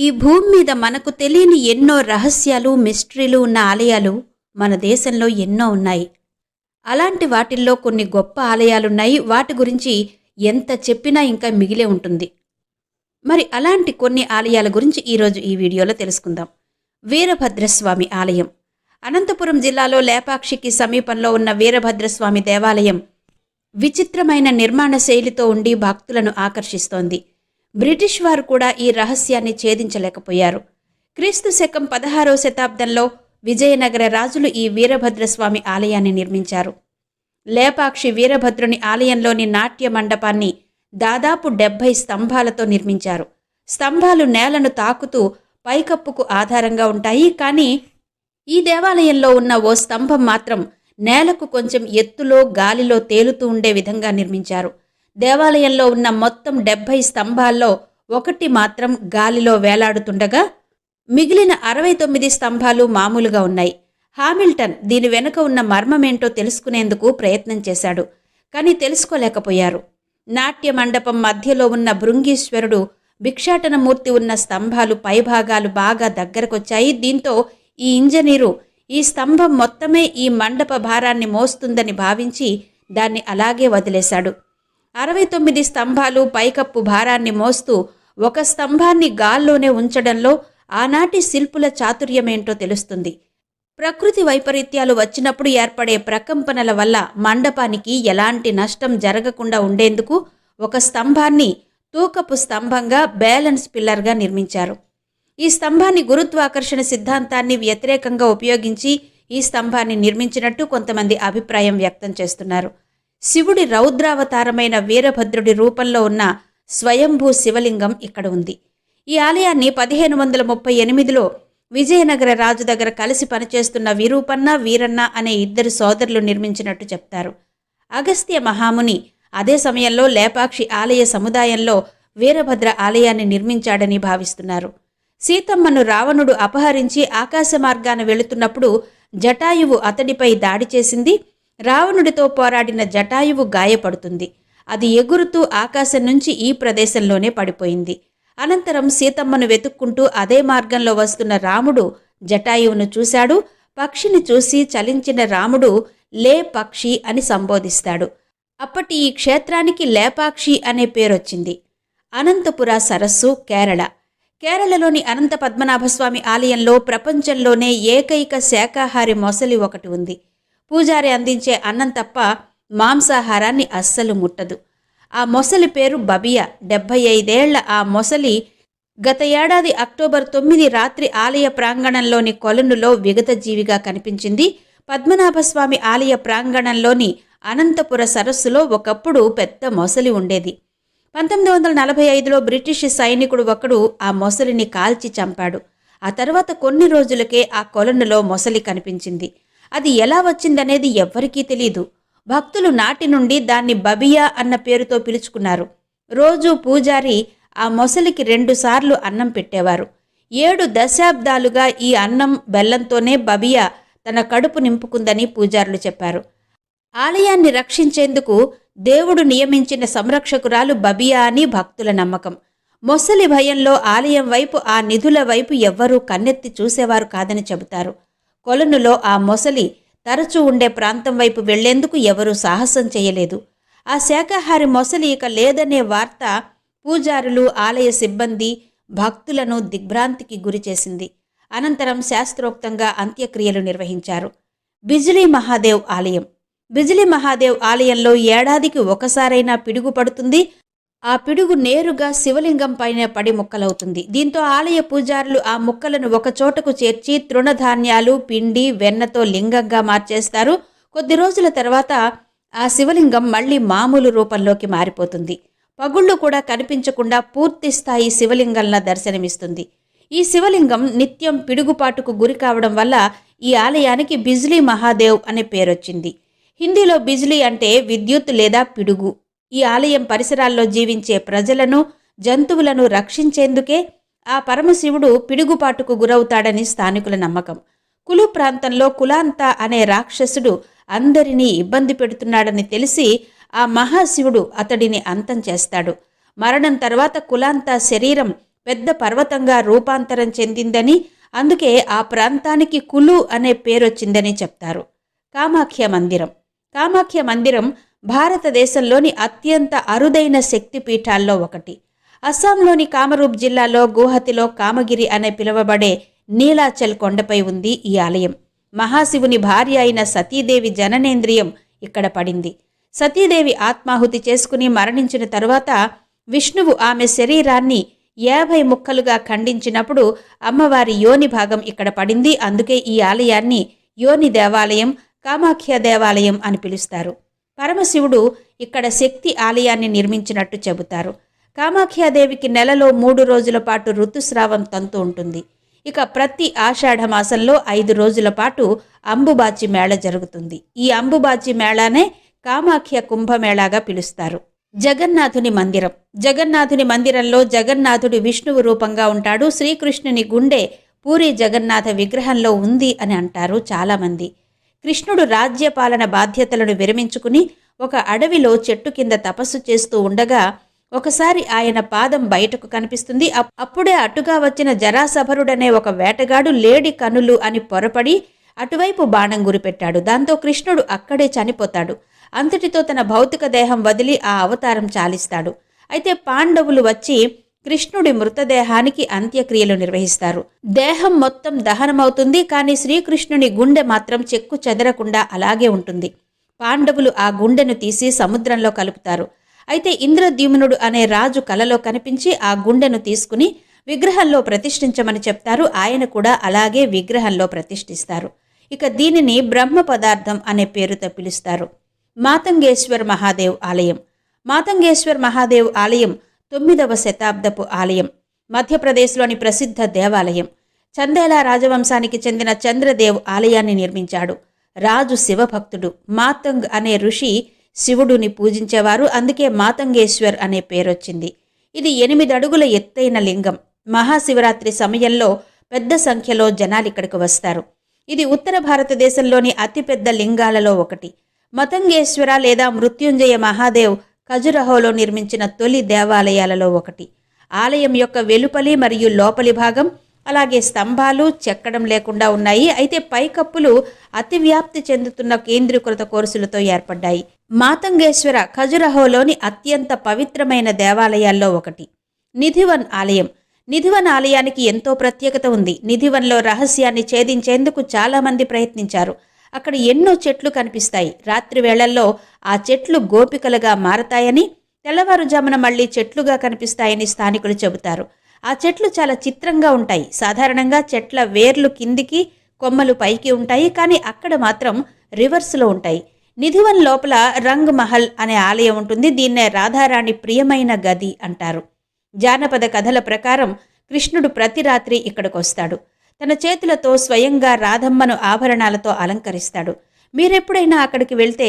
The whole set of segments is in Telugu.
ఈ భూమి మీద మనకు తెలియని ఎన్నో రహస్యాలు మిస్టరీలు ఉన్న ఆలయాలు మన దేశంలో ఎన్నో ఉన్నాయి. అలాంటి వాటిల్లో కొన్ని గొప్ప ఆలయాలున్నాయి. వాటి గురించి ఎంత చెప్పినా ఇంకా మిగిలే ఉంటుంది. మరి అలాంటి కొన్ని ఆలయాల గురించి ఈరోజు ఈ వీడియోలో తెలుసుకుందాం. వీరభద్రస్వామి ఆలయం. అనంతపురం జిల్లాలో లేపాక్షికి సమీపంలో ఉన్న వీరభద్రస్వామి దేవాలయం విచిత్రమైన నిర్మాణ శైలితో ఉండి భక్తులను ఆకర్షిస్తోంది. బ్రిటిష్ వారు కూడా ఈ రహస్యాన్ని ఛేదించలేకపోయారు. క్రీస్తు శకం పదహారవ శతాబ్దంలో విజయనగర రాజులు ఈ వీరభద్రస్వామి ఆలయాన్ని నిర్మించారు. లేపాక్షి వీరభద్రుని ఆలయంలోని నాట్య మండపాన్ని దాదాపు డెబ్బై స్తంభాలతో నిర్మించారు. స్తంభాలు నేలను తాకుతూ పైకప్పుకు ఆధారంగా ఉంటాయి కానీ ఈ దేవాలయంలో ఉన్న ఓ స్తంభం మాత్రం నేలకు కొంచెం ఎత్తులో గాలిలో తేలుతూ ఉండే విధంగా నిర్మించారు. దేవాలయంలో ఉన్న మొత్తం డెబ్బై స్తంభాల్లో ఒకటి మాత్రం గాలిలో వేలాడుతుండగా మిగిలిన అరవై తొమ్మిది స్తంభాలు మామూలుగా ఉన్నాయి. హామిల్టన్ దీని వెనుక ఉన్న మర్మమేంటో తెలుసుకునేందుకు ప్రయత్నం చేశాడు కానీ తెలుసుకోలేకపోయారు. నాట్య మండపం మధ్యలో ఉన్న భృంగీశ్వరుడు భిక్షాటనమూర్తి ఉన్న స్తంభాలు పైభాగాలు బాగా దగ్గరకొచ్చాయి. దీంతో ఈ ఇంజనీరు ఈ స్తంభం మొత్తమే ఈ మండప భారాన్ని మోస్తుందని భావించి దాన్ని అలాగే వదిలేశాడు. అరవై తొమ్మిది స్తంభాలు పైకప్పు భారాన్ని మోస్తూ ఒక స్తంభాన్ని గాల్లోనే ఉంచడంలో ఆనాటి శిల్పుల చాతుర్యమేంటో తెలుస్తుంది. ప్రకృతి వైపరీత్యాలు వచ్చినప్పుడు ఏర్పడే ప్రకంపనల వల్ల మండపానికి ఎలాంటి నష్టం జరగకుండా ఉండేందుకు ఒక స్తంభాన్ని తూకపు స్తంభంగా బ్యాలెన్స్ పిల్లర్గా నిర్మించారు. ఈ స్తంభాన్ని గురుత్వాకర్షణ సిద్ధాంతాన్ని వ్యతిరేకంగా ఉపయోగించి ఈ స్తంభాన్ని నిర్మించినట్టు కొంతమంది అభిప్రాయం వ్యక్తం చేస్తున్నారు. శివుడి రౌద్రావతారమైన వీరభద్రుడి రూపంలో ఉన్న స్వయంభూ శివలింగం ఇక్కడ ఉంది. ఈ ఆలయాన్ని పదిహేను వందల ముప్పై ఎనిమిదిలో విజయనగర రాజు దగ్గర కలిసి పనిచేస్తున్న విరూపన్న వీరన్న అనే ఇద్దరు సోదరులు నిర్మించినట్టు చెప్తారు. అగస్త్య మహాముని అదే సమయంలో లేపాక్షి ఆలయ సముదాయంలో వీరభద్ర ఆలయాన్ని నిర్మించాడని భావిస్తున్నారు. సీతమ్మను రావణుడు అపహరించి ఆకాశ మార్గాన వెళుతున్నప్పుడు జటాయువు అతడిపై దాడి చేసింది రావణుడితో పోరాడిన జటాయువు గాయపడుతుంది. అది ఎగురుతూ ఆకాశం నుంచి ఈ ప్రదేశంలోనే పడిపోయింది. అనంతరం సీతమ్మను వెతుక్కుంటూ అదే మార్గంలో వస్తున్న రాముడు జటాయువును చూశాడు. పక్షిని చూసి చలించిన రాముడు లే పక్షి అని సంబోధిస్తాడు. అప్పటి ఈ క్షేత్రానికి లేపాక్షి అనే పేరొచ్చింది. అనంతపుర సరస్సు కేరళ. కేరళలోని అనంత పద్మనాభస్వామి ఆలయంలో ప్రపంచంలోనే ఏకైక శాకాహారి మొసలి ఒకటి ఉంది. పూజారి అందించే అన్నం తప్ప మాంసాహారాన్ని అస్సలు ముట్టదు. ఆ మొసలి పేరు బబియా. డెబ్భై ఐదేళ్ళ ఆ మొసలి గత ఏడాది అక్టోబర్ తొమ్మిది రాత్రి ఆలయ ప్రాంగణంలోని కొలనులో విగత జీవిగా కనిపించింది. పద్మనాభస్వామి ఆలయ ప్రాంగణంలోని అనంతపుర సరస్సులో ఒకప్పుడు పెద్ద మొసలి ఉండేది. పంతొమ్మిది వందల నలభై ఐదులో బ్రిటిష్ సైనికుడు ఒకడు ఆ మొసలిని కాల్చి చంపాడు. ఆ తర్వాత కొన్ని రోజులకే ఆ కొలనులో మొసలి కనిపించింది. అది ఎలా వచ్చిందనేది ఎవ్వరికీ తెలీదు. భక్తులు నాటి నుండి దాన్ని బబియా అన్న పేరుతో పిలుచుకున్నారు. రోజు పూజారి ఆ మొసలికి రెండుసార్లు అన్నం పెట్టేవారు. ఏడు దశాబ్దాలుగా ఈ అన్నం బెల్లంతోనే బబియా తన కడుపు నింపుకుందని పూజారులు చెప్పారు. ఆలయాన్ని రక్షించేందుకు దేవుడు నియమించిన సంరక్షకురాలు బబియా అని భక్తుల నమ్మకం. మొసలి భయంలో ఆలయం వైపు ఆ నిధుల వైపు ఎవ్వరూ కన్నెత్తి చూసేవారు కాదని చెబుతారు. కొలనులో ఆ మొసలి తరచూ ఉండే ప్రాంతం వైపు వెళ్ళేందుకు ఎవరూ సాహసం చేయలేదు. ఆ శాకాహారి మొసలి ఇక లేదనే వార్త పూజారులు ఆలయ సిబ్బంది భక్తులను దిగ్భ్రాంతికి గురిచేసింది అనంతరం శాస్త్రోక్తంగా అంత్యక్రియలు నిర్వహించారు. బిజిలీ మహాదేవ్ ఆలయం. బిజిలీ మహాదేవ్ ఆలయంలో ఏడాదికి ఒకసారైనా పిడుగు పడుతుంది. ఆ పిడుగు నేరుగా శివలింగం పైన పడి ముక్కలవుతుంది. దీంతో ఆలయ పూజారులు ఆ ముక్కలను ఒక చోటకు చేర్చి తృణధాన్యాలు పిండి వెన్నతో లింగంగా మార్చేస్తారు. కొద్ది రోజుల తర్వాత ఆ శివలింగం మళ్ళీ మామూలు రూపంలోకి మారిపోతుంది. పగుళ్ళు కూడా కనిపించకుండా పూర్తి స్థాయి శివలింగంలా దర్శనమిస్తుంది. ఈ శివలింగం నిత్యం పిడుగుపాటుకు గురి కావడం వల్ల ఈ ఆలయానికి బిజ్లీ మహాదేవ్ అనే పేరొచ్చింది. హిందీలో బిజ్లీ అంటే విద్యుత్ లేదా పిడుగు. ఈ ఆలయం పరిసరాల్లో జీవించే ప్రజలను జంతువులను రక్షించేందుకే ఆ పరమశివుడు పిడుగుపాటుకు గురవుతాడని స్థానికుల నమ్మకం. కులు ప్రాంతంలో కులాంత అనే రాక్షసుడు అందరినీ ఇబ్బంది పెడుతున్నాడని తెలిసి ఆ మహాశివుడు అతడిని అంతం చేస్తాడు. మరణం తర్వాత కులాంత శరీరం పెద్ద పర్వతంగా రూపాంతరం చెందిందని అందుకే ఆ ప్రాంతానికి కులు అనే పేరొచ్చిందని చెప్తారు. కామాఖ్య మందిరం. కామాఖ్య మందిరం భారతదేశంలోని అత్యంత అరుదైన శక్తిపీఠాల్లో ఒకటి. అస్సాంలోని కామరూప్ జిల్లాలో గుహతిలో కామగిరి అనే పిలువబడే నీలాచల్ కొండపై ఉంది ఈ ఆలయం. మహాశివుని భార్య అయిన సతీదేవి జననేంద్రియం ఇక్కడ పడింది. సతీదేవి ఆత్మాహుతి చేసుకుని మరణించిన తరువాత విష్ణువు ఆమె శరీరాన్ని యాభై ముక్కలుగా ఖండించినప్పుడు అమ్మవారి యోని భాగం ఇక్కడ పడింది. అందుకే ఈ ఆలయాన్ని యోని దేవాలయం కామాఖ్య దేవాలయం అని పిలుస్తారు. పరమశివుడు ఇక్కడ శక్తి ఆలయాన్ని నిర్మించినట్టు చెబుతారు. కామాఖ్యాదేవికి నెలలో మూడు రోజుల పాటు ఋతుస్రావం తంతు ఉంటుంది. ఇక ప్రతి ఆషాఢ మాసంలో ఐదు రోజుల పాటు అంబుబాచి మేళ జరుగుతుంది. ఈ అంబుబాచి మేళానే కామాఖ్య కుంభమేళాగా పిలుస్తారు. జగన్నాథుని మందిరం. జగన్నాథుని మందిరంలో జగన్నాథుడు విష్ణువు రూపంగా ఉంటాడు. శ్రీకృష్ణుని గుండె పూరి జగన్నాథ విగ్రహంలో ఉంది అని అంటారు చాలామంది. కృష్ణుడు రాజ్యపాలన బాధ్యతలను విరమించుకుని ఒక అడవిలో చెట్టు కింద తపస్సు చేస్తూ ఉండగా ఒకసారి ఆయన పాదం బయటకు కనిపిస్తుంది. అప్- అప్పుడే అటుగా వచ్చిన జరాసభరుడనే ఒక వేటగాడు లేడి కనులు అని పొరపడి అటువైపు బాణం గురిపెట్టాడు. దాంతో కృష్ణుడు అక్కడే చనిపోతాడు. అంతటితో తన భౌతిక దేహం వదిలి ఆ అవతారం చాలిస్తాడు. అయితే పాండవులు వచ్చి కృష్ణుడి మృతదేహానికి అంత్యక్రియలు నిర్వహిస్తారు. దేహం మొత్తం దహనమవుతుంది కానీ శ్రీకృష్ణుని గుండె మాత్రం చెక్కు చెదరకుండా అలాగే ఉంటుంది. పాండవులు ఆ గుండెను తీసి సముద్రంలో కలుపుతారు. అయితే ఇంద్రద్యుమ్నుడు అనే రాజు కలలో కనిపించి ఆ గుండెను తీసుకుని విగ్రహంలో ప్రతిష్ఠించమని చెప్తారు. ఆయన కూడా అలాగే విగ్రహంలో ప్రతిష్ఠిస్తారు. ఇక దీనిని బ్రహ్మ పదార్థం అనే పేరుతో పిలుస్తారు. మాతంగేశ్వర్ మహాదేవ్ ఆలయం. మాతంగేశ్వర్ మహాదేవ్ ఆలయం తొమ్మిదవ శతాబ్దపు ఆలయం మధ్యప్రదేశ్లోని ప్రసిద్ధ దేవాలయం. చందేలా రాజవంశానికి చెందిన చంద్రదేవ్ ఆలయాన్ని నిర్మించాడు. రాజు శివభక్తుడు మాతంగ్ అనే ఋషి శివుడుని పూజించేవారు అందుకే మాతంగేశ్వర్ అనే పేరొచ్చింది. ఇది ఎనిమిది అడుగుల ఎత్తైన లింగం. మహాశివరాత్రి సమయంలో పెద్ద సంఖ్యలో జనాలు ఇక్కడికి వస్తారు. ఇది ఉత్తర భారతదేశంలోని అతిపెద్ద లింగాలలో ఒకటి. మతంగేశ్వర లేదా మృత్యుంజయ మహాదేవ్ ఖజురహోలో నిర్మించిన తొలి దేవాలయాలలో ఒకటి. ఆలయం యొక్క వెలుపలి మరియు లోపలి భాగం అలాగే స్తంభాలు చెక్కడం లేకుండా ఉన్నాయి. అయితే పైకప్పులు అతివ్యాప్తి చెందుతున్న కేంద్రీకృత కోర్సులతో ఏర్పడ్డాయి. మాతంగేశ్వర ఖజురహోలోని అత్యంత పవిత్రమైన దేవాలయాల్లో ఒకటి. నిధివన్ ఆలయం. నిధివన్ ఆలయానికి ఎంతో ప్రత్యేకత ఉంది. నిధివన్లో రహస్యాన్ని ఛేదించేందుకు చాలామంది ప్రయత్నించారు. అక్కడ ఎన్నో చెట్లు కనిపిస్తాయి. రాత్రి వేళల్లో ఆ చెట్లు గోపికలుగా మారతాయని తెల్లవారుజామున మళ్ళీ చెట్లుగా కనిపిస్తాయని స్థానికులు చెబుతారు. ఆ చెట్లు చాలా చిత్రంగా ఉంటాయి. సాధారణంగా చెట్ల వేర్లు కిందికి కొమ్మలు పైకి ఉంటాయి కానీ అక్కడ మాత్రం రివర్స్లో ఉంటాయి. నిధువన్ లోపల రంగ్ మహల్ అనే ఆలయం ఉంటుంది. దీన్నే రాధారాణి ప్రియమైన గది అంటారు. జానపద కథల ప్రకారం కృష్ణుడు ప్రతి రాత్రి ఇక్కడికి వస్తాడు తన చేతులతో స్వయంగా రాధమ్మను ఆభరణాలతో అలంకరిస్తాడు. మీరెప్పుడైనా అక్కడికి వెళ్తే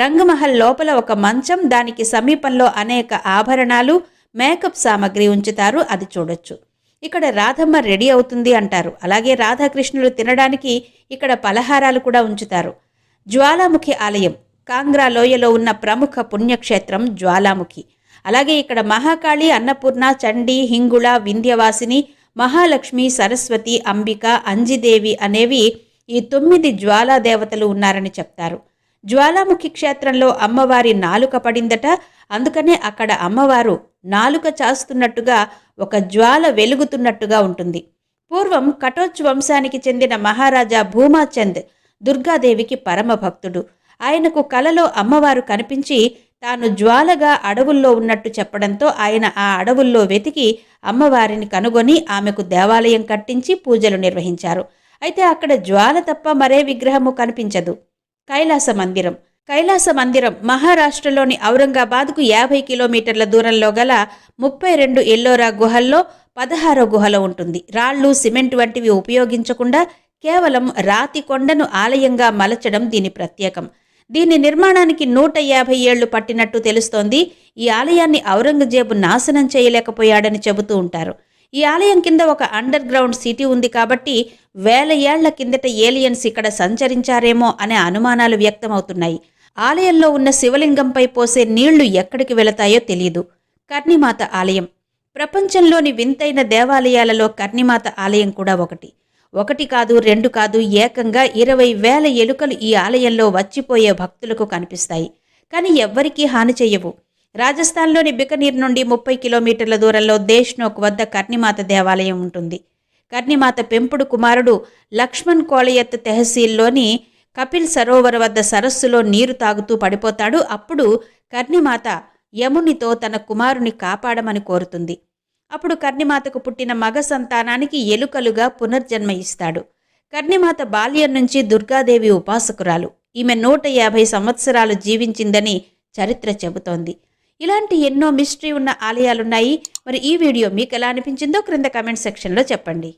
రంగమహల్ లోపల ఒక మంచం దానికి సమీపంలో అనేక ఆభరణాలు మేకప్ సామాగ్రి ఉంచుతారు అది చూడొచ్చు. ఇక్కడ రాధమ్మ రెడీ అవుతుంది అంటారు. అలాగే రాధాకృష్ణులు తినడానికి ఇక్కడ పలహారాలు కూడా ఉంచుతారు. జ్వాలాముఖి ఆలయం కాంగ్రా లోయలో ఉన్న ప్రముఖ పుణ్యక్షేత్రం జ్వాలాముఖి. అలాగే ఇక్కడ మహాకాళి అన్నపూర్ణ చండి హింగుళ వింధ్యవాసిని మహాలక్ష్మి సరస్వతి అంబిక అంజిదేవి అనేవి ఈ తొమ్మిది జ్వాలా దేవతలు ఉన్నారని చెప్తారు. జ్వాలాముఖి క్షేత్రంలో అమ్మవారి నాలుక పడిందట. అందుకనే అక్కడ అమ్మవారు నాలుక చాస్తున్నట్టుగా ఒక జ్వాల వెలుగుతున్నట్టుగా ఉంటుంది. పూర్వం కటోచ్ వంశానికి చెందిన మహారాజా భూమాచంద్ దుర్గాదేవికి పరమ భక్తుడు ఆయనకు కలలో అమ్మవారు కనిపించి తాను జ్వాలగా అడవుల్లో ఉన్నట్టు చెప్పడంతో ఆయన ఆ అడవుల్లో వెతికి అమ్మవారిని కనుగొని ఆమెకు దేవాలయం కట్టించి పూజలు నిర్వహించారు. అయితే అక్కడ జ్వాల తప్ప మరే విగ్రహము కనిపించదు. కైలాస మందిరం. కైలాస మందిరం మహారాష్ట్రలోని ఔరంగాబాద్కు యాభై కిలోమీటర్ల దూరంలో గల ముప్పై రెండు ఎల్లోరా గుహల్లో పదహారో గుహలో ఉంటుంది. రాళ్ళు సిమెంట్ వంటివి ఉపయోగించకుండా కేవలం రాతి కొండను ఆలయంగా మలచడం దీని ప్రత్యేకం. దీని నిర్మాణానికి నూట యాభై ఏళ్ళు పట్టినట్టు తెలుస్తోంది. ఈ ఆలయాన్ని ఔరంగజేబు నాశనం చేయలేకపోయాడని చెబుతూ ఉంటారు. ఈ ఆలయం కింద ఒక అండర్ గ్రౌండ్ సిటీ ఉంది కాబట్టి వేల ఏళ్ళ కిందట ఏలియన్స్ ఇక్కడ సంచరించారేమో అనే అనుమానాలు వ్యక్తమవుతున్నాయి. ఆలయంలో ఉన్న శివలింగంపై పోసే నీళ్ళు ఎక్కడికి వెళతాయో తెలియదు కర్ణిమాత ఆలయం. ప్రపంచంలోని వింతైన దేవాలయాలలో కర్ణిమాత ఆలయం కూడా ఒకటి. ఒకటి కాదు రెండు కాదు ఏకంగా ఇరవై వేల ఎలుకలు ఈ ఆలయంలో వచ్చిపోయే భక్తులకు కనిపిస్తాయి. కానీ ఎవ్వరికీ హాని చేయవు రాజస్థాన్లోని బికనీర్ నుండి ముప్పై కిలోమీటర్ల దూరంలో దేశ్నోక్ వద్ద కర్ణిమాత దేవాలయం ఉంటుంది. కర్ణిమాత పెంపుడు కుమారుడు లక్ష్మణ్ కోళయత్ తెహసీల్లోని కపిల్ సరోవర్ వద్ద సరస్సులో నీరు తాగుతూ పడిపోతాడు. అప్పుడు కర్ణిమాత యమునితో తన కుమారుని కాపాడమని కోరుతుంది. అప్పుడు కర్ణిమాతకు పుట్టిన మగ సంతానానికి ఎలుకలుగా పునర్జన్మ ఇస్తాడు. కర్ణిమాత బాల్యం నుంచి దుర్గాదేవి ఉపాసకురాలు. ఈమె నూట యాభై సంవత్సరాలు జీవించిందని చరిత్ర చెబుతోంది. ఇలాంటి ఎన్నో మిస్టరీ ఉన్న ఆలయాలున్నాయి. మరి ఈ వీడియో మీకు ఎలా అనిపించిందో క్రింద కమెంట్ సెక్షన్లో చెప్పండి.